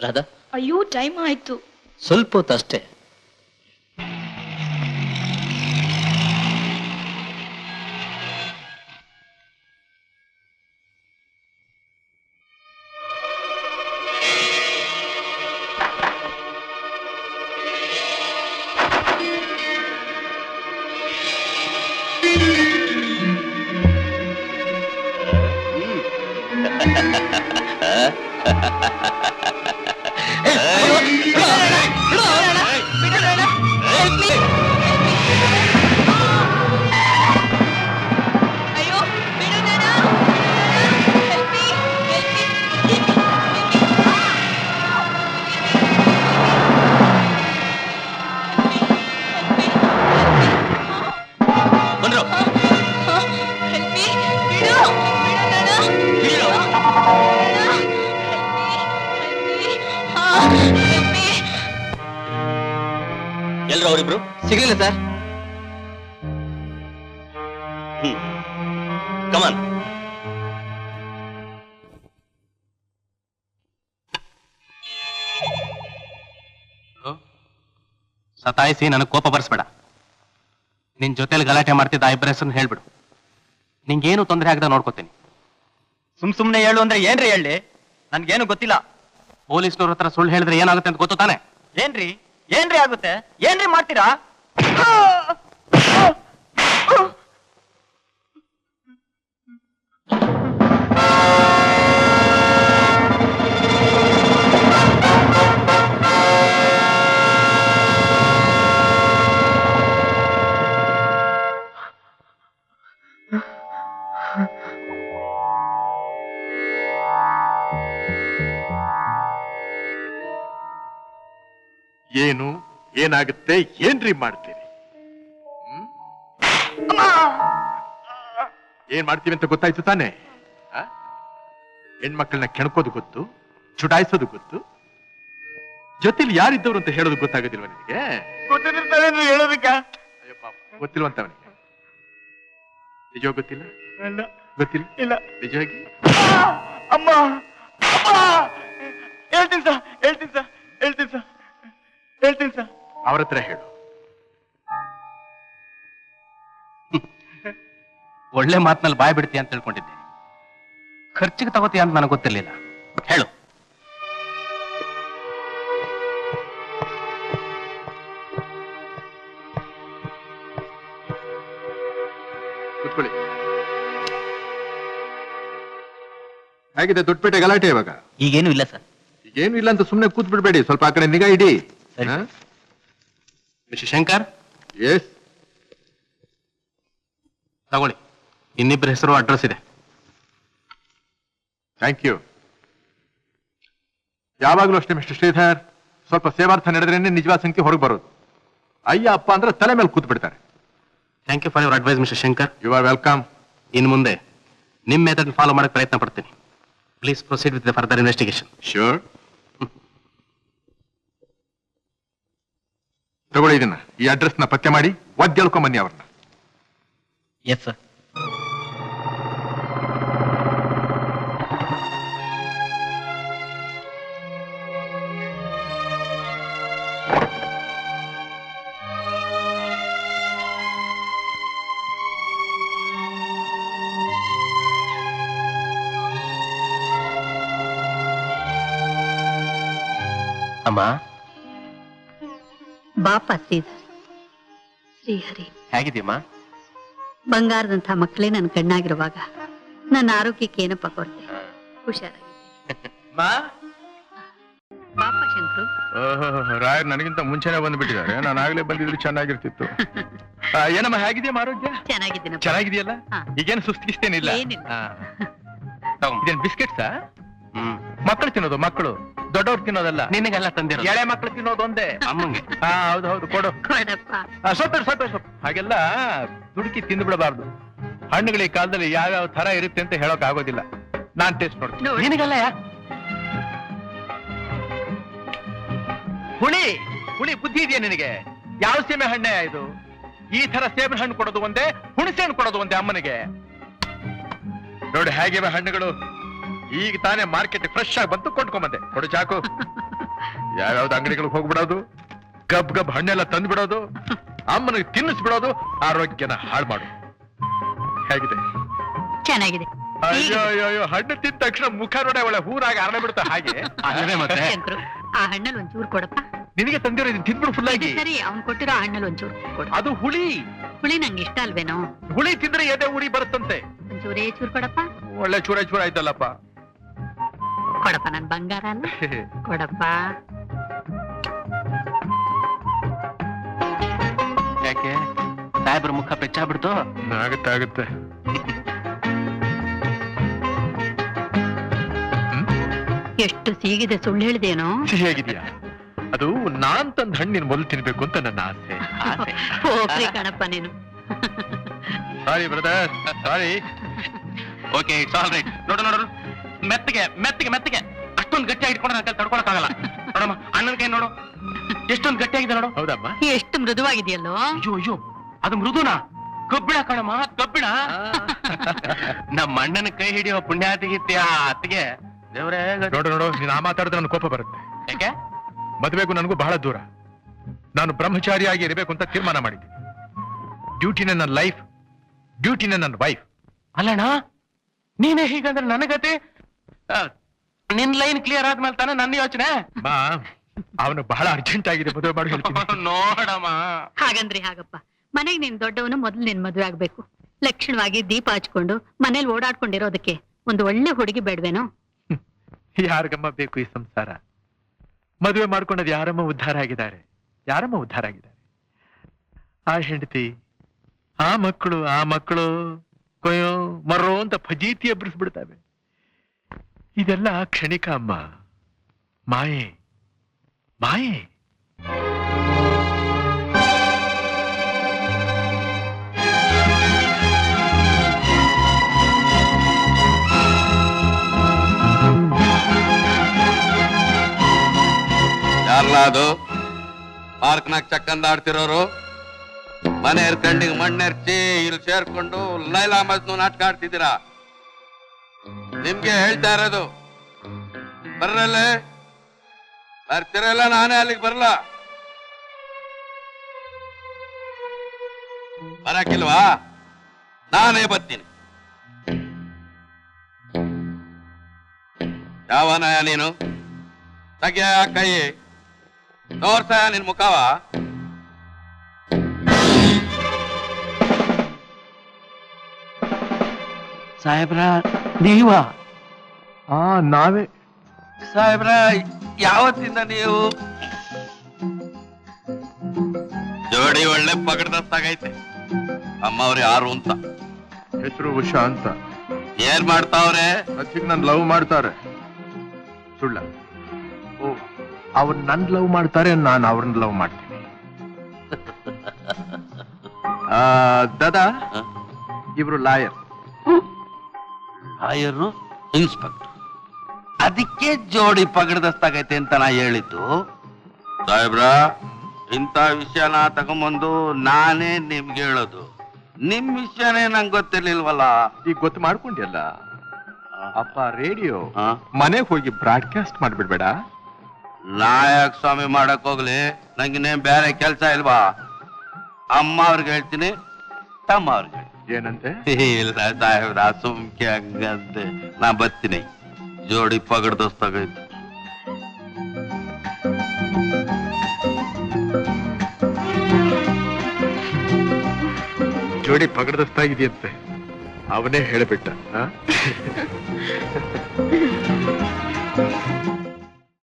ರಾಧಾ? ಅಯ್ಯೋ ಟೈಮ್ ಆಯ್ತು. ಸ್ವಲ್ಪ ಹೊತ್ತು ಅಷ್ಟೇ. ಸಿಗ್ಲಿಲ್ಲ ಸರ್. ಹ್ಮ್. ಕಮಾನ್ ಸತಾಯಿಸಿ ನನಗೆ ಕೋಪ ಬರ್ಸ್ಬೇಡ. ನಿನ್ ಜೊತೆಲಿ ಗಲಾಟೆ ಮಾಡ್ತಿದ್ದ ಇಬ್ಬರ ಹೆಸರು ಹೇಳ್ಬಿಡು. ನಿಂಗೇನು ತೊಂದರೆ ಆಗದ ನೋಡ್ಕೋತೀನಿ. ಸುಮ್ ಸುಮ್ನೆ ಹೇಳು ಅಂದ್ರೆ ಏನ್ರಿ ಹೇಳಿ? ನನ್ಗೇನು ಗೊತ್ತಿಲ್ಲ. ಪೊಲೀಸ್ನವ್ರ ಹತ್ರ ಸುಳ್ಳು ಹೇಳಿದ್ರೆ ಏನಾಗುತ್ತೆ ಅಂತ ಗೊತ್ತು ತಾನೆ? ಏನ್ರಿ? ಏನ್ರಿ ಆಗುತ್ತೆ? ಏನ್ರಿ ಮಾಡ್ತೀರಾ? ಏನು? ಏನಾಗುತ್ತೆ ಏನ್ರಿ ಮಾಡ್ತೀರಿ? ಏನ್ ಮಾಡ್ತೀವಿ ಅಂತ ಗೊತ್ತಾಯ್ತು ತಾನೆ? ಹೆಣ್ಮಕ್ಳನ್ನ ಕೆಣಕೋದು ಗೊತ್ತು ಚುಡಾಯಿಸೋದು ಗೊತ್ತು. ಜೊತೆಲಿ ಯಾರಿದ್ದವ್ರು ಅಂತ ಹೇಳೋದು ಗೊತ್ತಾಗೋದಿಲ್ವ ನಿನಗೆ? ಹೇಳೋದಕ್ಕ. ಅಯ್ಯೋ ಪಾಪ ಗೊತ್ತಿಲ್ವಂತವನಿಗೆ. ನಿಜ ಗೊತ್ತಿಲ್ಲ? ಗೊತ್ತಿಲ್ಲ? ಇಲ್ಲ. ನಿಜವಾಗಿ ಅಮ್ಮ ಅಮ್ಮ! ಹೇಳ್ತೀನಿ ಸರ್ ಹೇಳ್ತೀನಿ ಸರ್ ಹೇಳ್ತೀನಿ ಸರ್ ಹೇಳ್ತೀನಿ ಸರ್. ಅವ್ರ ಹತ್ರ ಹೇಳು. ಒಳ್ಳೆ ಮಾತಿನಲ್ಲಿ ಬಾಯ್ ಬಿಡ್ತೀಯ ಅಂತ ತಿಳ್ಕೊಂಡಿದ್ದೆ. ಖರ್ಚಿಗೆ ತಗೋತೀಯ ಅಂತ ನನಗೆ ಗೊತ್ತಿರ್ಲಿಲ್ಲ. ಹೇಳು. ಕೂತ್ಕೊಳ್ಳಿ. ಹೇಗಿದೆ ದೊಡ್ಡಪೇಟೆ ಗಲಾಟೆ ಇವಾಗ? ಈಗೇನು ಇಲ್ಲ ಸರ್. ಏನು ಇಲ್ಲ ಅಂತ ಸುಮ್ಮನೆ ಕೂತ್ ಬಿಡ್ಬೇಡಿ ಸ್ವಲ್ಪ ಆ ಕಡೆ ನಿಗಾ ಇಡಿ. ಮಿಸ್ಟರ್ ಶಂಕರ್ ಎಸ್ ತಗೊಳ್ಳಿ. ಇನ್ನಿಬ್ಬರ ಹೆಸರು ಅಡ್ರೆಸ್ ಇದೆ. ಥ್ಯಾಂಕ್ ಯು ಯಾವಾಗಲೂ ಅಷ್ಟೇ ಮಿಸ್ಟರ್ ಶ್ರೀಧರ್. ಸ್ವಲ್ಪ ಸೇವಾರ್ಥ ನಡೆದ್ರೇನೆ ನಿಜವಾದ ಸಂಖ್ಯೆ ಹೊರಗೆ ಬರೋದು. ಅಯ್ಯ ಅಪ್ಪ ಅಂದ್ರೆ ತಲೆ ಮೇಲೆ ಕೂತ್ ಬಿಡ್ತಾರೆ thank you for your advice mister Shankar. You are welcome ಇನ್ನು ಮುಂದೆ ನಿಮ್ಮ ಮೆಥಡ್ ಫಾಲೋ ಮಾಡಕ್ಕೆ ಪ್ರಯತ್ನ ಪಡ್ತೀನಿ. Please proceed with the further investigation sure ತಗೊಳ್ಳಿ ಇದನ್ನ. ಈ ಅಡ್ರೆಸ್ನ ಪತ್ತೆ ಮಾಡಿ ಒದ್ದೇಳ್ಕೊಂಡ್ ಬನ್ನಿ ಅವ್ರನ್ನ. ಎಸ್ ಸರ್ ಅಮ್ಮ? ಬಾಪ ಶ್ರೀಧರ್ ಶ್ರೀಹರಿ ಬಂಗಾರದಂಥ ಮಕ್ಕಳೇ ನನ್ನ ಕಣ್ಣಾಗಿರುವಾಗ ನನ್ನ ಆರೋಗ್ಯಕ್ಕೆ ಏನಪ್ಪ ಕೊರತೆ? ಹುಷಾರಾಗಿ. ಬಾಪ ಶಂಕರು. ರಾಯರ್ ನನಗಿಂತ ಮುಂಚೆನೆ ಬಂದ್ಬಿಟ್ಟಿದ್ದಾರೆ. ನಾನು ಆಗ್ಲೇ ಬಂದಿದ್ರೆ ಚೆನ್ನಾಗಿರ್ತಿತ್ತು. ಆ, ಏನಮ್ಮ ಹೇಗಿದೆಯಮ್ಮ ಆರೋಗ್ಯ? ಚೆನ್ನಾಗಿದ್ದೀನಪ್ಪ. ಚೆನ್ನಾಗಿದೆಯಲ್ಲ ಹಾ. ಈಗೇನು ಸುಸ್ತಿಸ್ತೇನಿಲ್ಲ ಏನಿಲ್ಲ. ತಗೊಂಡ್ ಇದೇನ್ ಬಿಸ್ಕೆಟ್ಸಾ? ಮಕ್ಕಳು ತಿನ್ನೋದು ಮಕ್ಕಳು ದೊಡ್ಡವ್ರು ತಿನ್ನೋದಲ್ಲ. ನಿನಗೆಲ್ಲ ತಂದಿರೋ ಎಳೆ ಮಕ್ಕಳು ತಿನ್ನೋದು ಒಂದೇ. ಅಮ್ಮಂಗೆ. ಹಾ ಹೌದು ಹೌದು ಕೊಡು. ಆ, ಸ್ವಲ್ಪ ಇರು, ಸ್ವಲ್ಪ ಹಾಗೆಲ್ಲ ದುಡುಕಿ ತಿಂದು ಬಿಡಬಾರ್ದು ಹಣ್ಣುಗಳ ಈ ಕಾಲದಲ್ಲಿ ಯಾವ್ಯಾವ ತರ ಇರುತ್ತೆ ಅಂತ ಹೇಳೋಕ್ ಆಗೋದಿಲ್ಲ ನಾನ್ ಟೇಸ್ಟ್ ನೋಡ್ತೀನಿ ನೋಡಿ. ನಿನಗೆಲ್ಲ ಯಾ? ಹುಳಿ ಹುಳಿ ಬುದ್ಧಿ ಇದೆಯಾ ನಿನಗೆ? ಯಾವ ಸೀಮೆ ಹಣ್ಣೆ ಇದು? ಈ ತರ ಸೇಬೆ ಹಣ್ಣು ಕೊಡೋದು ಒಂದೇ ಹುಣಸೆ ಹಣ್ಣು ಕೊಡೋದು ಒಂದೇ ಅಮ್ಮನಿಗೆ. ನೋಡಿ ಹೇಗಿವೆ ಹಣ್ಣುಗಳು? ಈಗ ತಾನೇ ಮಾರ್ಕೆಟ್ ಫ್ರೆಶ್ ಆಗಿ ಬಂತು ಕೊಂಡ್ಕೊಂಬಂದೆ. ಕೊಡು ಚಾಕು. ಯಾವ್ಯಾವ್ದು ಅಂಗಡಿಗಳಿಗೆ ಹೋಗ್ಬಿಡೋದು? ಗಬ್ ಗಬ್ ಹಣ್ಣೆಲ್ಲ ತಂದು ಬಿಡೋದು ಅಮ್ಮನಿಗೆ ತಿನ್ನಿಸ್ಬಿಡೋದು? ಆರೋಗ್ಯನ ಹಾಳು ಮಾಡು. ಹೇಗಿದೆ? ಚೆನ್ನಾಗಿದೆ. ಅಯ್ಯೋ ಅಯ್ಯೋ ಅಯ್ಯೋ ಹಣ್ಣು ತಿಂದ ತಕ್ಷಣ ಮುಖ ನೋಡೆ ಒಳ್ಳೆ ಊರಾಗಿ ಅರಳೆ ಬಿಡುತ್ತೆ ಹಾಗೆ? ಅಲ್ಲವೇ ಮತ್ತೆ. ಶಂಕ್ರು ಆ ಹಣ್ಣಲ್ಲಿ ಒಂಚೂರು ಕೊಡಪ್ಪ. ನಿನಗೆ ತಂದಿರೋ ಇದನ್ನ ತಿಂದ್ಬಿಡು ಫುಲ್ ಆಗಿ. ಸರಿ ಅವ್ನ್ ಕೊಟ್ಟಿರೋ ಆ ಹಣ್ಣಲ್ಲಿ ಒಂಚೂರು ಕೊಡು. ಅದು ಹುಳಿ. ಹುಳಿ ನಂಗೆ ಇಷ್ಟ ಅಲ್ವೇನೋ? ಹುಳಿ ತಿಂದ್ರೆ ಎದೆ ಹುಳಿ ಬರುತ್ತಂತೆ. ಒಂಚೂರೇ ಚೂರು ಕೊಡಪ್ಪ. ಒಳ್ಳೆ ಚೂರ ಚೂರ ಆಯ್ತಲ್ಲಪ್ಪ ಕೊಡಪ್ಪ ನನ್ ಬಂಗಾರ ಕೊಡಪ್ಪ. ಯಾಕೆ? ಸಾಹೇಬ್ರ ಮುಖ ಪೆಚ್ಚಾಗ್ಬಿಡ್ತು ಆಗುತ್ತೆ ಆಗುತ್ತೆ. ಎಷ್ಟು ಸೀಗಿದೆ ಸುಳ್ಳು ಹೇಳಿದೇನೋ. ಹೇಗಿದ್ಯಾ? ಅದು ನಾನ್ ತಂದ ಹಣ್ಣಿನ ಮೊದಲು ತಿನ್ಬೇಕು ಅಂತ ನನ್ನ ಆಸೆ. ಹೋಗ್ರಿ ಕಣಪ್ಪ ನೀನು. Sorry brother sorry okay it's all right ನೋಡು ನೋಡು. ಮೆತ್ತಗೆ ಮೆತ್ತಗೆ ಮೆತ್ತಗೆ. ಅಷ್ಟೊಂದು ಗಟ್ಟಿಯಾಗಿ ಇಟ್ಕೊಂಡು ನನ್ನ ತಡ್ಕೊಳಕ್ಕಾಗಲ್ಲ. ನೋಡಮ್ಮ ಅಣ್ಣನ ಕೈ ನೋಡು. ಎಷ್ಟೊಂದು ಗಟ್ಟಿಯಾಗಿದೆ ನೋಡು. ಹೌದಮ್ಮ. ಎಷ್ಟು ಮೃದುವಾಗಿದೆಯಲ್ಲೋ. ಅಯ್ಯೋ ಅಯ್ಯೋ ಅದು ಮೃದುನ? ಕಬ್ಬಿಣ ಕಣಮ್ಮ ಕಬ್ಬಿಣ. ನಮ್ಮ ಅಣ್ಣನ ಕೈ ಹಿಡಿಯೋ ಪುಣ್ಯಾತಿಗಿತ್ಯ ಅತ್ತಿಗೆ ದೇವ್ರೇ. ನೋಡು ನೋಡು ನೀನ್ ಆ ಮಾತಾಡಿದ್ರೆ ನನ್ ಕೋಪ ಬರುತ್ತೆ. ಯಾಕೆ? ಮದುವೆಗೂ ನನಗೂ ಬಹಳ ದೂರ. ನಾನು ಬ್ರಹ್ಮಚಾರಿಯಾಗಿ ಇರಬೇಕು ಅಂತ ತೀರ್ಮಾನ ಮಾಡಿದ್ದೆ. ಡ್ಯೂಟಿನ ನನ್ನ ಲೈಫ್ ಡ್ಯೂಟಿನ ನನ್ನ ವೈಫ್. ಅಲ್ಲಣ್ಣ ನೀನೇ ಹೀಗಂದ್ರೆ ನನಗತೆ ಆ, ನಿನ್ ಲೈನ್ ಕ್ಲಿಯರ್ ಆದ್ಮೇಲೆ ತಾನೆ ನನ್ನ ಯೋಚನೆ? ಬಾ ಅವನು ಬಹಳ ಅರ್ಜೆಂಟ್ ಆಗಿದೆ ಮದುವೆ ಮಾಡಿ ಹೇಳ್ತೀನಿ. ನೋಡಮ್ಮ. ಹಾಗಂದ್ರಿ ಹಾಗಪ್ಪ. ಮನೆಗ್ ನಿನ್ ದೊಡ್ಡವನು ಮೊದಲು ನಿನ್ ಮದುವೆ ಆಗ್ಬೇಕು. ಲಕ್ಷಣವಾಗಿ ದೀಪ ಹಚ್ಕೊಂಡು ಮನೇಲಿ ಓಡಾಡ್ಕೊಂಡಿರೋದಕ್ಕೆ ಒಂದು ಒಳ್ಳೆ ಹುಡುಗಿ ಬೇಡ್ವೇನೋ? ಯಾರಿಗಮ್ಮ ಬೇಕು ಈ ಸಂಸಾರ? ಮದುವೆ ಮಾಡ್ಕೊಂಡದ್ ಯಾರಮ್ಮ ಉದ್ಧಾರ ಆಗಿದ್ದಾರೆ? ಯಾರಮ್ಮ ಉದ್ಧಾರ ಆಗಿದ್ದಾರೆ? ಆ ಹೆಂಡತಿ ಆ ಮಕ್ಕಳು ಆ ಮಕ್ಕಳು ಕೊಯ್ಯೋ ಮರೋ ಅಂತ ಫಜೀತಿ ಎಬ್ಬರಿಸ್ಬಿಡ್ತಾವೆ ಇದೆಲ್ಲ ಕ್ಷಣಿಕ ಅಮ್ಮ. ಮಾಯೆ. ಮಾಯೆ. ಅದು? ಪಾರ್ಕ್ನಾಗ ಚಕ್ಕಂದ ಆಡ್ತಿರೋರು? ಮನೆ ಎರ್ಕಂಡಿಗೆ ಮಣ್ಣೆರ್ಚಿ, ಇಲ್ಲಿ ಸೇರ್ಕೊಂಡು ಲೈಲಾ ಮಜ್ನು ನಾಟಕ ಆಡ್ತಿದ್ದೀರಾ? ನಿಮ್ಗೆ ಹೇಳ್ತಾ ಇರೋದು. ಬರ್ರಲ್ಲೇ? ಬರ್ತಿರಲ್ಲ, ನಾನೇ ಅಲ್ಲಿಗೆ ಬರಲ್ಲ ಬರಕಿಲ್ವಾ ನಾನೇ ಬರ್ತೀನಿ. ಯಾವನಯ ನೀನು? ತಗ್ಯ ಕೈ? ತೋರ್ಸ ನಿನ್ ಮುಖವ? ಸಾಹೇಬ್ರ ನೀವ? ಆ ನಾವೇ. ಸಾಹೇಬ್ರ ಯಾವತ್ತಿಂದ ನೀವು? ಜೋಡಿ ಒಳ್ಳೆ ಪಗಡ್ದತ್ತಾಗೈತೆ ಅಮ್ಮವ್ರು ಯಾರು ಅಂತ. ಹೆಸರು ಉಷಾ ಅಂತ. ಏನ್ ಮಾಡ್ತಾವ್ರೆ? ಅಚ್ಚಿಗೆ ನನ್ ಲವ್ ಮಾಡ್ತಾರೆ. ಸುಳ್ಳ. ಓ ಅವ್ರು ನನ್ ಲವ್ ಮಾಡ್ತಾರೆ ನಾನು ಅವ್ರನ್ನ ಲವ್ ಮಾಡ್ತೀನಿ. ಆ, ದಾದಾ ಇಬ್ರು ಲಾಯರ್. ಆಯರು ಇನ್ಸ್ಪೆಕ್ಟರ್. ಅದಕ್ಕೆ ಜೋಡಿ ಪಗಡದಸ್ತಾಗೈತೆ ಅಂತ ನಾ ಹೇಳಿದ್ದು. ಸಾಹೇಬ್ರ ಇಂಥ ವಿಷಯನ ತಗೊಂಬಂದು ನಾನೇ ನಿಮ್ಗೆ ಹೇಳೋದು. ನಿಮ್ ವಿಷಯನೇ ನಂಗೆ ಗೊತ್ತಿರ್ಲಿಲ್ವಲ್ಲ? ಈಗ ಗೊತ್ತು ಮಾಡ್ಕೊಂಡಿಯಲ್ಲ? ಅಪ್ಪ ರೇಡಿಯೋ ಆ? ಮನೆಗೆ ಹೋಗಿ ಬ್ರಾಡ್ಕಾಸ್ಟ್ ಮಾಡ್ಬಿಡ್ಬೇಡ. ನಾಯಕ್ ಸ್ವಾಮಿ ಮಾಡಕ್ ಹೋಗ್ಲಿ ನಂಗಿನ್ನೇನ್ ಬೇರೆ ಕೆಲಸ ಇಲ್ವಾ? ಅಮ್ಮ ಅವ್ರಿಗೆ ಹೇಳ್ತೀನಿ ತಮ್ಮ ಅವ್ರಿಗೆ ಹೇಳ್ತೀನಿ. ಏನಂತೆ? ಇಲ್ಲ ಸಾಹೇಬ್ರ ಸುಮ್ಕೆ ಹಂಗಂತೆ. ನಾ ಬರ್ತೀನಿ. ಜೋಡಿ ಪಗಡ್ದೋಸ್ತಾಗೈತೆ ಜೋಡಿ ಪಗಡದಸ್ತಾಗಿದೆಯಂತೆ ಅವನೇ ಹೇಳಿಬಿಟ್ಟ?